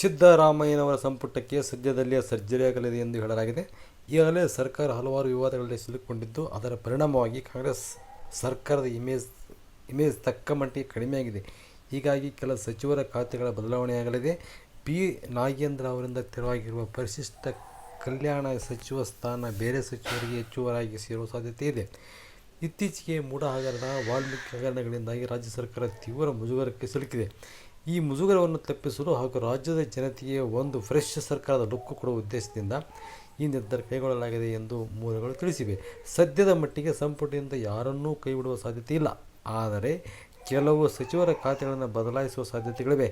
ಸಿದ್ದರಾಮಯ್ಯನವರ ಸಂಪುಟಕ್ಕೆ ಸದ್ಯದಲ್ಲಿಯೇ ಸರ್ಜರಿ ಆಗಲಿದೆ ಎಂದು ಹೇಳಲಾಗಿದೆ. ಈಗಾಗಲೇ ಸರ್ಕಾರ ಹಲವಾರು ವಿವಾದಗಳಲ್ಲಿ ಸಿಲುಕಿಕೊಂಡಿದ್ದು, ಅದರ ಪರಿಣಾಮವಾಗಿ ಕಾಂಗ್ರೆಸ್ ಸರ್ಕಾರದ ಇಮೇಜ್ ಇಮೇಜ್ ತಕ್ಕ ಮಟ್ಟಿಗೆ ಕಡಿಮೆಯಾಗಿದೆ. ಹೀಗಾಗಿ ಕೆಲ ಸಚಿವರ ಖಾತೆಗಳ ಬದಲಾವಣೆಯಾಗಲಿದೆ. ಪಿ. ನಾಗೇಂದ್ರ ಅವರಿಂದ ತೆರವಾಗಿರುವ ಪರಿಶಿಷ್ಟ ಕಲ್ಯಾಣ ಸಚಿವ ಸ್ಥಾನ ಬೇರೆ ಸಚಿವರಿಗೆ ಹೆಚ್ಚುವರಾಗಿ ಸೇರುವ ಸಾಧ್ಯತೆ ಇದೆ. ಇತ್ತೀಚೆಗೆ ಮೂಡ ಹಗರಣ ವಾಲ್ಮೀಕಿ ಹಗರಣಗಳಿಂದಾಗಿ ರಾಜ್ಯ ಸರ್ಕಾರ ತೀವ್ರ ಮುಜುಗರಕ್ಕೆ ಸಿಲುಕಿದೆ. ಈ ಮುಜುಗರವನ್ನು ತಪ್ಪಿಸಲು ಹಾಗೂ ರಾಜ್ಯದ ಜನತೆಗೆ ಒಂದು ಫ್ರೆಶ್ ಸರ್ಕಾರದ ಲುಕ್ಕು ಕೊಡುವ ಉದ್ದೇಶದಿಂದ ಈ ನಿರ್ಧಾರ ಕೈಗೊಳ್ಳಲಾಗಿದೆ ಎಂದು ಮೂಲಗಳು ತಿಳಿಸಿವೆ. ಸದ್ಯದ ಮಟ್ಟಿಗೆ ಸಂಪುಟದಿಂದ ಯಾರನ್ನೂ ಕೈಬಿಡುವ ಸಾಧ್ಯತೆ ಇಲ್ಲ. ಆದರೆ ಕೆಲವು ಸಚಿವರ ಖಾತೆಗಳನ್ನು ಬದಲಾಯಿಸುವ ಸಾಧ್ಯತೆಗಳಿವೆ.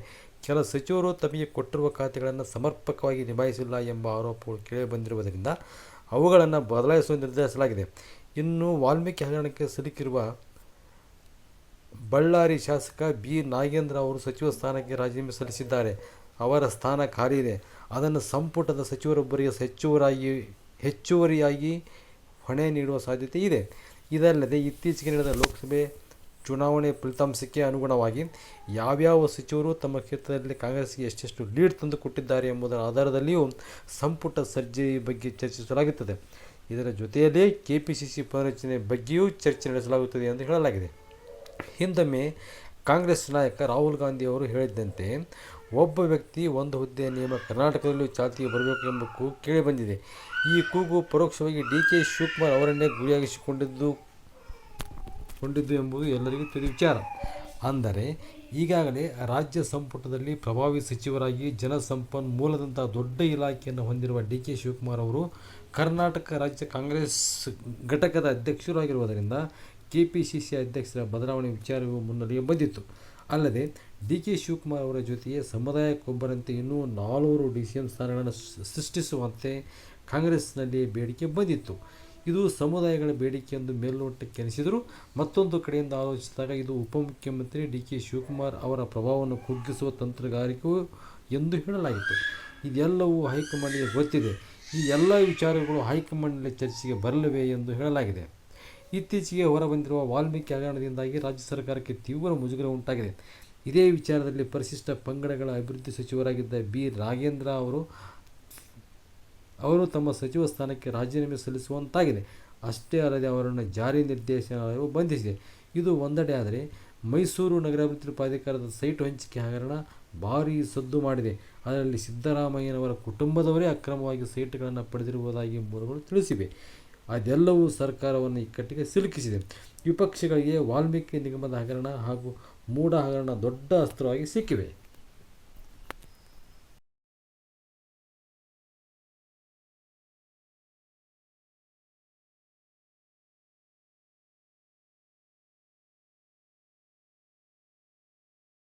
ಕೆಲ ಸಚಿವರು ತಮಗೆ ಕೊಟ್ಟಿರುವ ಖಾತೆಗಳನ್ನು ಸಮರ್ಪಕವಾಗಿ ನಿಭಾಯಿಸಿಲ್ಲ ಎಂಬ ಆರೋಪಗಳು ಕೇಳಿಬಂದಿರುವುದರಿಂದ ಅವುಗಳನ್ನು ಬದಲಾಯಿಸುವ ನಿರ್ಧರಿಸಲಾಗಿದೆ ಇನ್ನು ವಾಲ್ಮೀಕಿ ಹಗರಣಕ್ಕೆ ಸಿಲುಕಿರುವ ಬಳ್ಳಾರಿ ಶಾಸಕ ಬಿ. ನಾಗೇಂದ್ರ ಅವರು ಸಚಿವ ಸ್ಥಾನಕ್ಕೆ ರಾಜೀನಾಮೆ ಸಲ್ಲಿಸಿದ್ದಾರೆ. ಅವರ ಸ್ಥಾನ ಖಾಲಿ ಇದೆ. ಅದನ್ನು ಸಂಪುಟದ ಸಚಿವರೊಬ್ಬರಿಗೆ ಹೆಚ್ಚುವರಾಗಿ ಹೆಚ್ಚುವರಿಯಾಗಿ ಹೊಣೆ ನೀಡುವ ಸಾಧ್ಯತೆ ಇದೆ. ಇದಲ್ಲದೆ ಇತ್ತೀಚೆಗೆ ನಡೆದ ಲೋಕಸಭೆ ಚುನಾವಣೆ ಫಲಿತಾಂಶಕ್ಕೆ ಅನುಗುಣವಾಗಿ ಯಾವ್ಯಾವ ಸಚಿವರು ತಮ್ಮ ಕ್ಷೇತ್ರದಲ್ಲಿ ಕಾಂಗ್ರೆಸ್ಗೆ ಎಷ್ಟೆಷ್ಟು ಲೀಡ್ ತಂದು ಕೊಟ್ಟಿದ್ದಾರೆ ಎಂಬುದರ ಆಧಾರದಲ್ಲಿಯೂ ಸಂಪುಟ ಸರ್ಜೆ ಬಗ್ಗೆ ಚರ್ಚಿಸಲಾಗುತ್ತದೆ. ಇದರ ಜೊತೆಯಲ್ಲೇ ಕೆ ಪಿ ಸಿ ಸಿ ಪುನರಚನೆ ಬಗ್ಗೆಯೂ ಚರ್ಚೆ ನಡೆಸಲಾಗುತ್ತದೆ ಎಂದು ಹೇಳಲಾಗಿದೆ. ಹಿಂದೊಮ್ಮೆ ಕಾಂಗ್ರೆಸ್ ನಾಯಕ ರಾಹುಲ್ ಗಾಂಧಿ ಅವರು ಹೇಳಿದ್ದಂತೆ, ಒಬ್ಬ ವ್ಯಕ್ತಿ ಒಂದು ಹುದ್ದೆಯ ನಿಯಮ ಕರ್ನಾಟಕದಲ್ಲೂ ಚಾಲ್ತಿಗೆ ಬರಬೇಕು ಎಂಬ ಕೂಗು ಕೇಳಿಬಂದಿದೆ ಈ ಕೂಗು ಪರೋಕ್ಷವಾಗಿ ಡಿ ಕೆ ಶಿವಕುಮಾರ್ ಅವರನ್ನೇ ಗುರಿಯಾಗಿಸಿಕೊಂಡಿದ್ದು, ಕೊಂಡಿದ್ದು ಎಂಬುದು ಎಲ್ಲರಿಗೂ ತಿಳಿದ ವಿಚಾರ ಅಂದರೆ, ಈಗಾಗಲೇ ರಾಜ್ಯ ಸಂಪುಟದಲ್ಲಿ ಪ್ರಭಾವಿ ಸಚಿವರಾಗಿ ಜನಸಂಪನ್ಮೂಲದಂಥ ದೊಡ್ಡ ಇಲಾಖೆಯನ್ನು ಹೊಂದಿರುವ ಡಿ ಕೆ ಶಿವಕುಮಾರ್ ಅವರು ಕರ್ನಾಟಕ ರಾಜ್ಯ ಕಾಂಗ್ರೆಸ್ ಘಟಕದ ಅಧ್ಯಕ್ಷರು ಕೆ ಪಿ ಸಿ ಸಿ ಅಧ್ಯಕ್ಷರ ಬದಲಾವಣೆ ವಿಚಾರವೂ ಮುನ್ನೆಲೆಗೆ ಬಂದಿತ್ತು. ಅಲ್ಲದೆ ಡಿ ಕೆ ಶಿವಕುಮಾರ್ ಅವರ ಜೊತೆಗೆ ಸಮುದಾಯಕ್ಕೊಬ್ಬರಂತೆ ಇನ್ನೂ ನಾಲ್ವರು ಡಿ ಸಿ ಎಂ ಸ್ಥಾನಗಳನ್ನು ಸೃಷ್ಟಿಸುವಂತೆ ಕಾಂಗ್ರೆಸ್ನಲ್ಲಿ ಬೇಡಿಕೆ ಬಂದಿತ್ತು. ಇದು ಸಮುದಾಯಗಳ ಬೇಡಿಕೆ ಎಂದು ಮೇಲ್ನೋಟಕ್ಕೆ ಎನಿಸಿದರು ಮತ್ತೊಂದು ಕಡೆಯಿಂದ ಆಲೋಚಿಸಿದಾಗ ಇದು ಉಪಮುಖ್ಯಮಂತ್ರಿ ಡಿ ಕೆ ಶಿವಕುಮಾರ್ ಅವರ ಪ್ರಭಾವವನ್ನು ಕುಗ್ಗಿಸುವ ತಂತ್ರಗಾರಿಕೆಯು ಎಂದು ಹೇಳಲಾಯಿತು. ಇದೆಲ್ಲವೂ ಹೈಕಮಾಂಡ್ಗೆ ಗೊತ್ತಿದೆ. ಈ ಎಲ್ಲ ವಿಚಾರಗಳು ಹೈಕಮಾಂಡ್ನಲ್ಲಿ ಚರ್ಚೆಗೆ ಬರಲಿವೆ ಎಂದು ಹೇಳಲಾಗಿದೆ. ಇತ್ತೀಚೆಗೆ ಹೊರಬಂದಿರುವ ವಾಲ್ಮೀಕಿ ಹಗರಣದಿಂದಾಗಿ ರಾಜ್ಯ ಸರ್ಕಾರಕ್ಕೆ ತೀವ್ರ ಮುಜುಗರ ಉಂಟಾಗಿದೆ. ಇದೇ ವಿಚಾರದಲ್ಲಿ ಪರಿಶಿಷ್ಟ ಪಂಗಡಗಳ ಅಭಿವೃದ್ಧಿ ಸಚಿವರಾಗಿದ್ದ ಬಿ. ರಾಘೇಂದ್ರ ಅವರು ಅವರು ತಮ್ಮ ಸಚಿವ ಸ್ಥಾನಕ್ಕೆ ರಾಜೀನಾಮೆ ಸಲ್ಲಿಸುವಂತಾಗಿದೆ. ಅಷ್ಟೇ ಅಲ್ಲದೆ ಅವರನ್ನು ಜಾರಿ ನಿರ್ದೇಶನಾಲಯವು ಬಂಧಿಸಿದೆ. ಇದು ಒಂದೆಡೆ ಆದರೆ ಮೈಸೂರು ನಗರಾಭಿವೃದ್ಧಿ ಪ್ರಾಧಿಕಾರದ ಸೈಟ್ ಹಂಚಿಕೆ ಹಗರಣ ಭಾರೀ ಸದ್ದು ಮಾಡಿದೆ. ಅದರಲ್ಲಿ ಸಿದ್ದರಾಮಯ್ಯನವರ ಕುಟುಂಬದವರೇ ಅಕ್ರಮವಾಗಿ ಸೈಟ್ಗಳನ್ನು ಪಡೆದಿರುವುದಾಗಿ ಮೂಲಗಳು ತಿಳಿಸಿವೆ. ಅದೆಲ್ಲವೂ ಸರ್ಕಾರವನ್ನು ಇಕ್ಕಟ್ಟಿಗೆ ಸಿಲುಕಿಸಿದೆ. ವಿಪಕ್ಷಗಳಿಗೆ ವಾಲ್ಮೀಕಿ ನಿಗಮದ ಹಗರಣ ಹಾಗೂ ಮೂಢ ಹಗರಣ ದೊಡ್ಡ ಅಸ್ತ್ರವಾಗಿ ಸಿಕ್ಕಿವೆ.